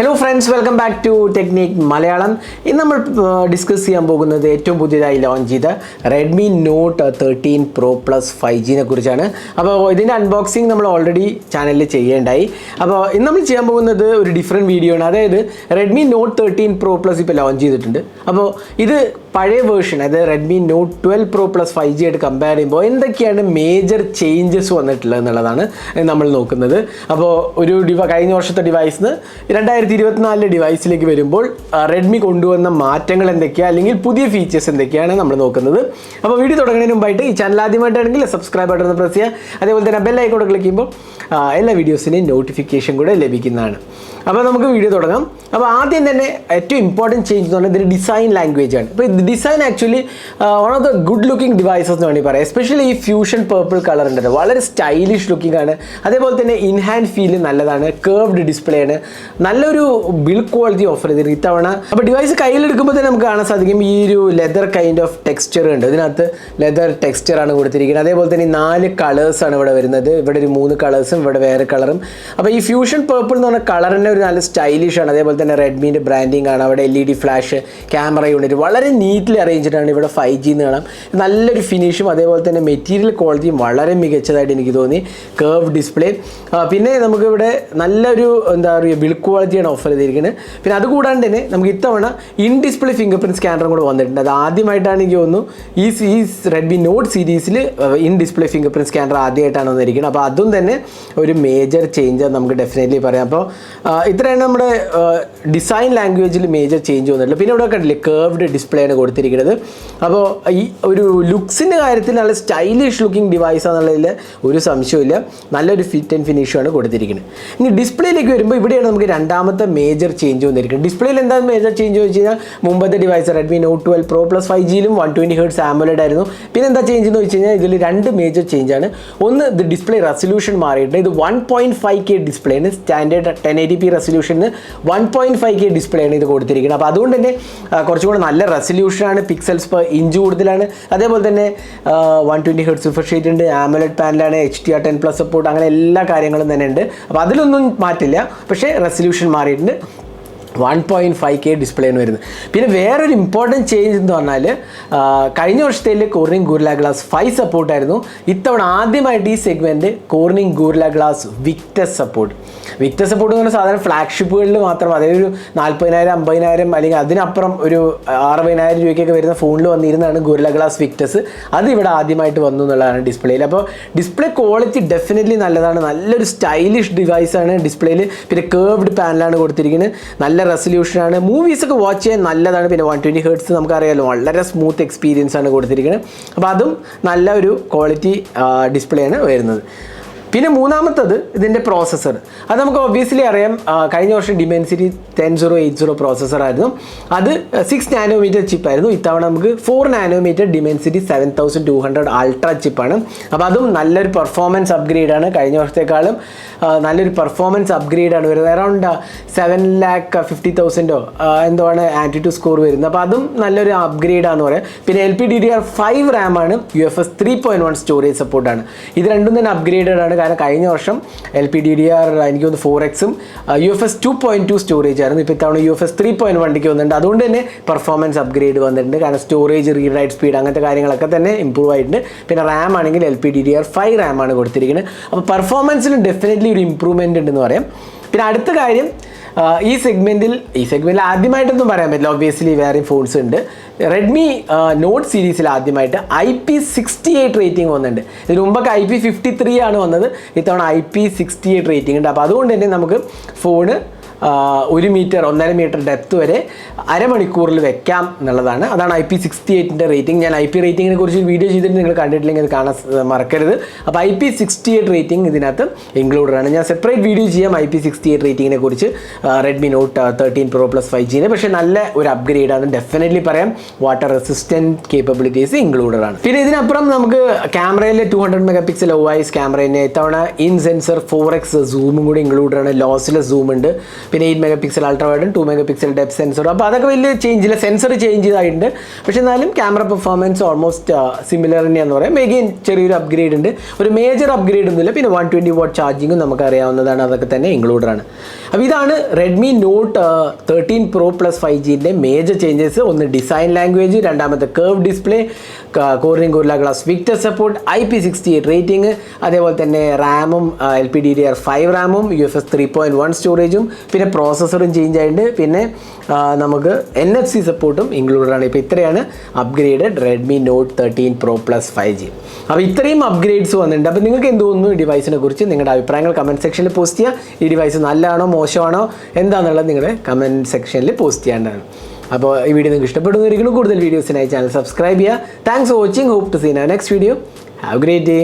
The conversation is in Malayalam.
Hello friends welcome back to technic Malayalam ഇന്ന് നമ്മൾ ഡിസ്കസ് ചെയ്യാൻ പോകുന്നത് ഏറ്റവും പുതിയതായി ലോഞ്ച് ചെയ്ത Redmi Note thirteen Pro Plus five ജിനെ കുറിച്ചാണ്. അപ്പോൾ ഇതിന്റെ അൺബോക്സിങ് നമ്മൾ ഓൾറെഡി ചാനലിൽ ചെയ്യേണ്ടായി. അപ്പോൾ ഇന്ന് നമ്മൾ ചെയ്യാൻ പോകുന്നത് ഒരു ഡിഫറെന്റ് വീഡിയോ ആണ്. അതായത് Redmi Note thirteen Pro Plus ഇപ്പോൾ ലോഞ്ച് ചെയ്തിട്ടുണ്ട്. അപ്പോൾ ഇത് പഴയ വേർഷൻ അതായത് Redmi Note twelve Pro Plus five G ആയിട്ട് കമ്പയർ ചെയ്യുമ്പോൾ എന്തൊക്കെയാണ് മേജർ ചേഞ്ചസ് വന്നിട്ടുള്ളത് എന്നുള്ളതാണ് നമ്മൾ നോക്കുന്നത്. അപ്പോൾ ഒരു ഡിവ കഴിഞ്ഞ വർഷത്തെ ഡിവൈസിന് രണ്ടായിരത്തി ഇരുപത്തിനാലിലെ ഡിവൈസിലേക്ക് വരുമ്പോൾ റെഡ്മി കൊണ്ടുവന്ന മാറ്റങ്ങൾ എന്തൊക്കെയാണ് അല്ലെങ്കിൽ പുതിയ ഫീച്ചേഴ്സ് എന്തൊക്കെയാണ് നമ്മൾ നോക്കുന്നത്. അപ്പോൾ വീഡിയോ തുടങ്ങുന്നതിന് മുമ്പായിട്ട് ഈ ചാനൽ ആദ്യമായിട്ടാണെങ്കിൽ സബ്സ്ക്രൈബ് ബട്ടൺ പ്രസ് ചെയ്യുക. അതേപോലെ തന്നെ കൂടെ ക്ലിക്ക് ചെയ്യുമ്പോൾ എല്ലാ വീഡിയോസിന്റെയും നോട്ടിഫിക്കേഷൻ കൂടെ ലഭിക്കുന്നതാണ്. അപ്പോൾ നമുക്ക് വീഡിയോ തുടങ്ങാം. അപ്പോൾ ആദ്യം തന്നെ ഏറ്റവും ഇമ്പോർട്ടന്റ് ചേഞ്ച് എന്ന് പറഞ്ഞാൽ ഇതിന്റെ ഡിസൈൻ ലാംഗ്വേജ് ആണ്. Design actually one of the good looking devices എന്ന് വേണമെങ്കിൽ പറയാം. എസ്പെഷ്യലി ഈ ഫ്യൂഷൻ പേർപ്പിൾ കളർ ഉണ്ട് വളരെ സ്റ്റൈലിഷ് ലുക്കിംഗ് ആണ്. അതേപോലെ തന്നെ ഇൻഹാൻഡ് ഫീൽ നല്ലതാണ്. കേർവ്ഡ് ഡിസ്പ്ലേ ആണ്. നല്ലൊരു ബിൽഡ് ക്വാളിറ്റി ഓഫർ ചെയ്തിട്ടുണ്ട് ഇത്തവണ. അപ്പോൾ ഡിവൈസ് കയ്യിലെടുക്കുമ്പോൾ തന്നെ നമുക്ക് കാണാൻ സാധിക്കും. ഈ ഒരു ലെതർ കൈൻഡ് ഓഫ് ടെക്സ്ചർ ഉണ്ട്. ഇതിനകത്ത് ലെതർ ടെക്സ്ചർ ആണ് കൊടുത്തിരിക്കുന്നത്. അതേപോലെ തന്നെ നാല് കളേഴ്സാണ് ഇവിടെ വരുന്നത്. ഇവിടെ ഒരു മൂന്ന് കളേഴ്സും ഇവിടെ വേറെ കളറും അപ്പോൾ ഈ ഫ്യൂഷൻ പേർപ്പിൾ എന്ന് പറഞ്ഞ കളർ തന്നെ ഒരു നല്ല സ്റ്റൈലിഷ് ആണ്. അതേപോലെ തന്നെ റെഡ്മീന്റെ ബ്രാൻഡിങ് ആണ്. അവിടെ L E D flash camera unit വളരെ നീറ്റ്ലി അറേഞ്ച്ഡ് ആണ് ഇവിടെ ഫൈവ് ജി എന്ന് കാണാം. നല്ലൊരു ഫിനിഷും അതേപോലെ തന്നെ മെറ്റീരിയൽ ക്വാളിറ്റിയും വളരെ മികച്ചതായിട്ട് എനിക്ക് തോന്നി. കേർവ് ഡിസ്പ്ലേ പിന്നെ നമുക്കിവിടെ നല്ലൊരു എന്താ പറയുക ബിൽഡ് ക്വാളിറ്റിയാണ് ഓഫർ ചെയ്തിരിക്കുന്നത്. പിന്നെ അതുകൂടാണ്ട് തന്നെ നമുക്ക് ഇത്തവണ ഇൻ ഡിസ്പ്ലേ ഫിംഗർ പ്രിന്റ് സ്കാനറും കൂടെ വന്നിട്ടുണ്ട്. അത് ആദ്യമായിട്ടാണ് എനിക്ക് തോന്നുന്നു. ഈ ഈ റെഡ്മി നോട്ട് സീരീസിൽ in display fingerprint scanner ആദ്യമായിട്ടാണ് വന്നിരിക്കുന്നത്. അപ്പോൾ അതും തന്നെ ഒരു മേജർ ചേഞ്ച് നമുക്ക് ഡെഫിനറ്റ്ലി പറയാം. അപ്പോൾ ഇത്രയാണ് നമ്മുടെ ഡിസൈൻ ലാംഗ്വേജിൽ മേജർ ചേഞ്ച് വന്നിട്ടുള്ളത്. പിന്നെ ഇവിടെ കണ്ടില്ലേ കേർവ്ഡ് ഡിസ്പ്ലേ ആണ് കൊടുത്തിരിക്കുന്നത്. അപ്പോൾ ഈ ഒരു ലുക്സിന്റെ കാര്യത്തിൽ നല്ല സ്റ്റൈലിഷ് ലുക്കിംഗ് ഡിവൈസ് ആണെന്നുള്ളതിൽ ഒരു സംശയമില്ല നല്ലൊരു ഫിറ്റ് ആൻഡ് ഫിനിഷുമാണ് കൊടുത്തിരിക്കുന്നത്. ഇനി ഡിസ്പ്ലേയിലേക്ക് വരുമ്പോൾ ഇവിടെയാണ് നമുക്ക് രണ്ടാമത്തെ മേജർ ചേഞ്ച് വന്നിരിക്കുന്നത്. ഡിസ്പ്ലേയിൽ എന്താണ് മേജർ ചേഞ്ച് വെച്ച് കഴിഞ്ഞാൽ മുമ്പത്തെ device Redmi Note twelve Pro Plus five ജിയിലും one twenty hertz AMOLED ആയിരുന്നു. പിന്നെ എന്താ ചേഞ്ച് എന്ന് വെച്ച് കഴിഞ്ഞാൽ ഇതിൽ രണ്ട് മേജർ ആണ്. ഒന്ന് ഇത് ഡിസ്പ്ലേ റെസൊല്യൂഷൻ മാറിയിട്ടുണ്ട്. ഇത് one point five K display ആണ്. Standard ten eighty P resolution one point five K display ആണ് ഇത് കൊടുത്തിരിക്കുന്നത്. അപ്പോൾ അതുകൊണ്ട് തന്നെ കുറച്ചുകൂടെ നല്ല നല്ല റെസൊല്യൂഷനാണ് പിക്സൽസ് പെർ ഇഞ്ച് കൂടുതലാണ്. അതേപോലെ തന്നെ വൺ ട്വന്റി ഹെഡ് സൂപ്പർ ഷീറ്റ് ഉണ്ട് AMOLED പാനലാണ് H D R ten plus support അങ്ങനെ എല്ലാ കാര്യങ്ങളും തന്നെ ഉണ്ട്. അപ്പോൾ അതിലൊന്നും മാറ്റില്ല. പക്ഷേ റെസൊല്യൂഷൻ മാറിയിട്ടുണ്ട്. വൺ പോയിന്റ് ഫൈവ് കെ ഡിസ്പ്ലേയാണ് വരുന്നത്. പിന്നെ വേറൊരു ഇമ്പോർട്ടന്റ് ചേഞ്ച് എന്ന് പറഞ്ഞാൽ കഴിഞ്ഞ വർഷത്തിൽ കോർണിംഗ് ഗൂർല ഗ്ലാസ് ഫൈവ് സപ്പോർട്ടായിരുന്നു ഇത്തവണ ആദ്യമായിട്ട് ഈ segment Corning Gorilla glass Victus support Victus support എന്ന് പറഞ്ഞാൽ സാധാരണ ഫ്ലാഗ്ഷിപ്പുകളിൽ മാത്രം അതായത് ഒരു നാൽപ്പതിനായിരം അമ്പതിനായിരം അല്ലെങ്കിൽ അതിനപ്പുറം ഒരു അറുപതിനായിരം രൂപയ്ക്കൊക്കെ വരുന്ന ഫോണിൽ വന്നിരുന്നതാണ് ഗൂർല ഗ്ലാസ് വിക്ടസ് അത് ഇവിടെ ആദ്യമായിട്ട് വന്നു എന്നുള്ളതാണ് ഡിസ്പ്ലേയിൽ അപ്പോൾ ഡിസ്പ്ലേ ക്വാളിറ്റി ഡെഫിനറ്റ്ലി നല്ലതാണ്. നല്ലൊരു സ്റ്റൈലിഷ് ഡിവൈസാണ് ഡിസ്പ്ലേയിൽ പിന്നെ കേർവ്ഡ് പാനലാണ് കൊടുത്തിരിക്കുന്നത് നല്ല റെസൊല്യൂഷനാണ് മൂവീസൊക്കെ വാച്ച് ചെയ്യാൻ നല്ലതാണ്. പിന്നെ വൺ ട്വന്റി ഹേർട്സ് നമുക്കറിയാലോ വളരെ സ്മൂത്ത് എക്സ്പീരിയൻസ് ആണ് കൊടുത്തിരിക്കുന്നത് അപ്പോൾ അതും നല്ല ഒരു ക്വാളിറ്റി ഡിസ്പ്ലേ ആണ് വരുന്നത്. പിന്നെ മൂന്നാമത്തത് ഇതിന്റെ പ്രോസസ്സർ അത് നമുക്ക് ഒബ്വിയസ്ലി അറിയാം കഴിഞ്ഞ വർഷം Dimensity ten zero eight zero processor ആയിരുന്നു. അത് സിക്സ് നാനോമീറ്റർ ചിപ്പ് ആയിരുന്നു. ഇത്തവണ നമുക്ക് four nanometer Dimensity seven thousand two hundred ultra ചിപ്പാണ് അപ്പോൾ അതും നല്ലൊരു പെർഫോമൻസ് അപ്ഗ്രേഡ് ആണ്. കഴിഞ്ഞ വർഷത്തെക്കാളും നല്ലൊരു പെർഫോമൻസ് അപ്ഗ്രേഡാണ് വരുന്നത്. അറൗണ്ട് സെവൻ ലാക്ക് ഫിഫ്റ്റി തൗസൻഡോ എന്തോ ആണ് ആന്റിറ്റ്യൂഡ് സ്കോർ വരുന്നത്. അപ്പോൾ അതും നല്ലൊരു അപ്ഗ്രേഡ് ആണെന്ന് പറയാം. പിന്നെ L P D D R five റാമാണ് U F S three point one storage സപ്പോർട്ടാണ് ഇത് രണ്ടും തന്നെ അപ്ഗ്രേഡഡ് ആണ്. കാരണം കഴിഞ്ഞ വർഷം L P D D R എനിക്ക് തോന്നുന്നു ഫോർ എക്സും U F S two point two storage ആയിരുന്നു. ഇപ്പോൾ ഇത്തവണ U F S three point വണ്ടിക്ക് വന്നിട്ടുണ്ട്. അതുകൊണ്ട് തന്നെ പെർഫോമൻസ് അപ്ഗ്രേഡ് വന്നിട്ടുണ്ട്. കാരണം സ്റ്റോറേജ് റീഡ് റൈറ്റ് സ്പീഡ് അങ്ങനത്തെ കാര്യങ്ങളൊക്കെ തന്നെ ഇമ്പ്രൂവ് ആയിട്ടുണ്ട്. പിന്നെ റാം ആണെങ്കിൽ L P D D R five RAM ആണ് കൊടുത്തിരിക്കുന്നത്. അപ്പോൾ പെർഫോമൻസിൽ ഡെഫിനറ്റ്ലി ഒരു ഇമ്പ്രൂവ്മെന്റ് ഉണ്ടെന്ന് പറയാം. പിന്നെ അടുത്ത കാര്യം ഈ സെഗ്മെന്റിൽ ഈ സെഗ്മെന്റിൽ ആദ്യമായിട്ടൊന്നും പറയാൻ പറ്റില്ല. ഒബ്വിയസ്ലി വേറെയും ഫോൺസ് ഉണ്ട്. റെഡ്മി നോട്ട് സീരീസിൽ ആദ്യമായിട്ട് I P sixty eight rating വന്നിട്ടുണ്ട്. ഇതിന് മുമ്പൊക്കെ ഐ പി ഫിഫ്റ്റി ത്രീ ആണ് വന്നത്. ഇത്തവണ I P sixty eight rating ഉണ്ട്. അപ്പോൾ അതുകൊണ്ട് തന്നെ നമുക്ക് ഫോണ് ഒരു മീറ്റർ ഒന്നര മീറ്റർ ഡെപ്ത് വരെ അരമണിക്കൂറിൽ വെക്കാം എന്നുള്ളതാണ്. അതാണ് ഐ പി സിക്സ്റ്റി എയ്റ്റിന്റെ റേറ്റിംഗ് ഞാൻ ഐ പി റേറ്റിങ്ങിനെ കുറിച്ച് വീഡിയോ ചെയ്തിട്ട് നിങ്ങൾ കണ്ടിട്ടില്ലെങ്കിൽ അത് കാണാൻ മറക്കരുത്. അപ്പോൾ I P sixty eight rating ഇതിനകത്ത് ഇൻക്ലൂഡഡ് ആണ്. ഞാൻ സെപ്പറേറ്റ് വീഡിയോ ചെയ്യാം ഐ പി സിക്സ്റ്റി എയ്റ്റ് റേറ്റിങ്ങിനെ കുറിച്ച് Redmi Note thirteen Pro Plus five ജീനെ പക്ഷേ നല്ല ഒരു അപ്ഗ്രേഡ് ആണ്. ഡെഫിനറ്റ്ലി പറയാം വാട്ടർ റെസിസ്റ്റന്റ് കേപ്പബിലിറ്റീസ് ഇൻക്ലൂഡഡ് ആണ്. പിന്നെ ഇതിനപ്പുറം നമുക്ക് ക്യാമറയിൽ two hundred megapixel O I S camera ഇത്തവണ ഇൻ സെൻസർ ഫോർ എക്സ് സൂമും കൂടി ഇൻക്ലൂഡഡ് ആണ്. ലോസിലെ സൂം ഉണ്ട്. പിന്നെ എയ്റ്റ് മെഗാ പിക്സൽ അൾട്രാ വൈഡും ടു മെഗാ പിക്സൽ ഡെപ് സെൻസറും അപ്പോൾ അതൊക്കെ വലിയ ചേഞ്ച് ഇല്ല. സെൻസർ ചേഞ്ച് ചെയ്തായിട്ടുണ്ട്. പക്ഷേ എന്നാലും ക്യാമറ പെർഫോമൻസ് ഓൾമോസ്റ്റ് സിമിലർ തന്നെയാണെന്ന് പറയാം. മെഗെയിൻ ചെറിയൊരു അപ്ഗ്രേഡ് ഉണ്ട്. ഒരു മേജർ അപ്ഗ്രേഡ് ഒന്നുമില്ല. പിന്നെ വൺ ട്വന്റി വാട്ട് ചാർജിങ്ങും നമുക്ക് അറിയാവുന്നതാണ്. അതൊക്കെ തന്നെ ഇൻക്ലൂഡാണ് അപ്പോൾ ഇതാണ് Redmi Note thirteen Pro Plus five ജിന്റെ major changes ഒന്ന് ഡിസൈൻ ലാംഗ്വേജ് രണ്ടാമത്തെ curve display Corning Gorilla glass Victus support I P sixty eight rating അതേപോലെ തന്നെ റാമും L P D D R five റാമും U F S three point one സ്റ്റോറേജും പിന്നെ പ്രോസസ്സറും ചേഞ്ച് ആയിട്ടുണ്ട്. പിന്നെ നമുക്ക് എൻ എഫ് സി സപ്പോർട്ടും ഇൻക്ലൂഡഡ് ആണ്. ഇപ്പോൾ ഇത്രയാണ് upgraded Redmi Note thirteen Pro Plus five G അപ്പോൾ ഇത്രയും അപ്ഗ്രേഡ്സ് വന്നിട്ടുണ്ട്. അപ്പോൾ നിങ്ങൾക്ക് എന്ത് തോന്നുന്നു ഈ ഡിവൈസിനെ കുറിച്ച് നിങ്ങളുടെ അഭിപ്രായങ്ങൾ കമന്റ് സെക്ഷനിൽ പോസ്റ്റ് ചെയ്യുക. ഈ ഡിവൈസ് നല്ലതാണോ മോശമാണോ എന്താണെന്നുള്ളത് നിങ്ങളുടെ കമന്റ് സെക്ഷനിൽ പോസ്റ്റ് ചെയ്യേണ്ടതാണ് അപ്പോൾ ഈ വീഡിയോ നിങ്ങൾക്ക് ഇഷ്ടപ്പെടുന്നതായിരിക്കും കൂടുതൽ വീഡിയോസിനായി ചാനൽ സബ്സ്ക്രൈബ് ചെയ്യുക. Thanks for watching hope to see next video have great day